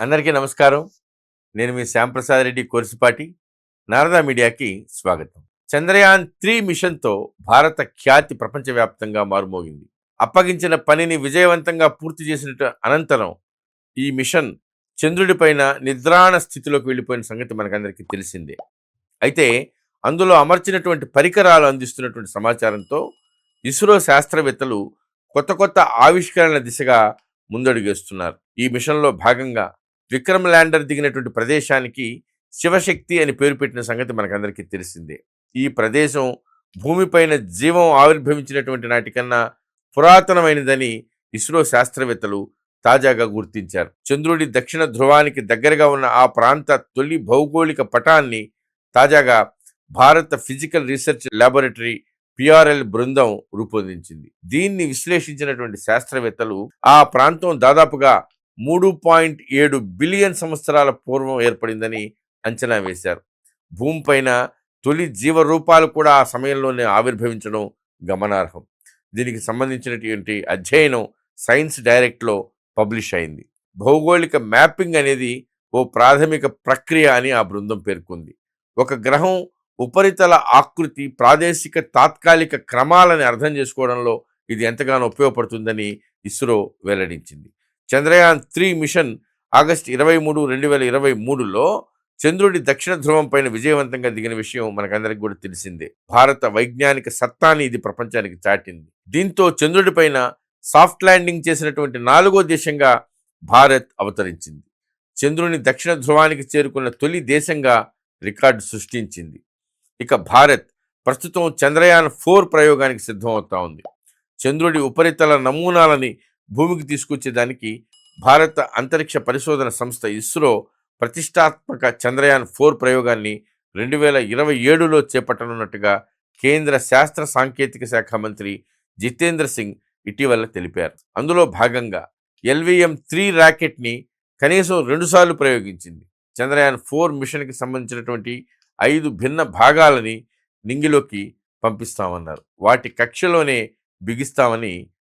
అందరికీ నమస్కారం. నేను మీ శ్యాంప్రసాద్ రెడ్డి కోర్సుపాటి. నారదా మీడియాకి స్వాగతం. చంద్రయాన్ త్రీ మిషన్తో భారత ఖ్యాతి ప్రపంచవ్యాప్తంగా మారుమోగింది. అప్పగించిన పనిని విజయవంతంగా పూర్తి చేసిన అనంతరం ఈ మిషన్ చంద్రుడిపైన నిద్రాణ స్థితిలోకి వెళ్ళిపోయిన సంగతి మనకందరికీ తెలిసిందే. అయితే అందులో అమర్చినటువంటి పరికరాలు అందిస్తున్నటువంటి సమాచారంతో ఇస్రో శాస్త్రవేత్తలు కొత్త కొత్త ఆవిష్కరణల దిశగా ముందడుగేస్తున్నారు. ఈ మిషన్లో భాగంగా విక్రమ్ ల్యాండర్ దిగినటువంటి ప్రదేశానికి శివశక్తి అని పేరు పెట్టిన సంగతి మనకందరికీ తెలిసిందే. ఈ ప్రదేశం భూమిపైన జీవం ఆవిర్భవించినటువంటి నాటికన్నా పురాతనమైనదని ఇస్రో శాస్త్రవేత్తలు తాజాగా గుర్తించారు. చంద్రుడి దక్షిణ ధ్రువానికి దగ్గరగా ఉన్న ఆ ప్రాంత తొలి భౌగోళిక పటాన్ని తాజాగా భారత ఫిజికల్ రీసెర్చ్ ల్యాబొరేటరీ పిఆర్ఎల్ బృందం రూపొందించింది. దీన్ని విశ్లేషించినటువంటి శాస్త్రవేత్తలు ఆ ప్రాంతం దాదాపుగా మూడు పాయింట్ ఏడు బిలియన్ సంవత్సరాల పూర్వం ఏర్పడిందని అంచనా వేశారు. భూమిపైన తొలి జీవరూపాలు కూడా ఆ సమయంలోనే ఆవిర్భవించడం గమనార్హం. దీనికి సంబంధించినటువంటి అధ్యయనం సైన్స్ డైరెక్ట్లో పబ్లిష్ అయింది. భౌగోళిక మ్యాపింగ్ అనేది ఓ ప్రాథమిక ప్రక్రియ అని ఆ బృందం పేర్కొంది. ఒక గ్రహం ఉపరితల ఆకృతి ప్రాదేశిక తాత్కాలిక క్రమాలని అర్థం చేసుకోవడంలో ఇది ఎంతగానో ఉపయోగపడుతుందని ఇస్రో వెల్లడించింది. చంద్రయాన్ త్రీ మిషన్ ఆగస్టు ఇరవై మూడు రెండు వేల ఇరవై మూడులో చంద్రుడి దక్షిణ ధ్రువం పైన విజయవంతంగా దిగిన విషయం మనకందరికి కూడా తెలిసిందే. భారత వైజ్ఞానిక సత్తాని ఇది ప్రపంచానికి చాటింది. దీంతో చంద్రుడిపైన సాఫ్ట్ ల్యాండింగ్ చేసినటువంటి నాలుగో దేశంగా భారత్ అవతరించింది. చంద్రుని దక్షిణ ధ్రువానికి చేరుకున్న తొలి దేశంగా రికార్డు సృష్టించింది. ఇక భారత్ ప్రస్తుతం చంద్రయాన్ ఫోర్ ప్రయోగానికి సిద్ధమవుతా ఉంది. చంద్రుడి ఉపరితల నమూనాలని భూమికి తీసుకొచ్చేదానికి భారత అంతరిక్ష పరిశోధన సంస్థ ఇస్రో ప్రతిష్టాత్మక చంద్రయాన్ ఫోర్ ప్రయోగాన్ని రెండు వేల ఇరవై ఏడులో చేపట్టనున్నట్టుగా కేంద్ర శాస్త్ర సాంకేతిక శాఖ మంత్రి జితేంద్ర సింగ్ ఇటీవల తెలిపారు. అందులో భాగంగా ఎల్విఎం త్రీ ర్యాకెట్ని కనీసం రెండుసార్లు ప్రయోగించింది. చంద్రయాన్ ఫోర్ మిషన్కి సంబంధించినటువంటి ఐదు భిన్న భాగాలని నింగిలోకి పంపిస్తామన్నారు. వాటి కక్షలోనే బిగిస్తామని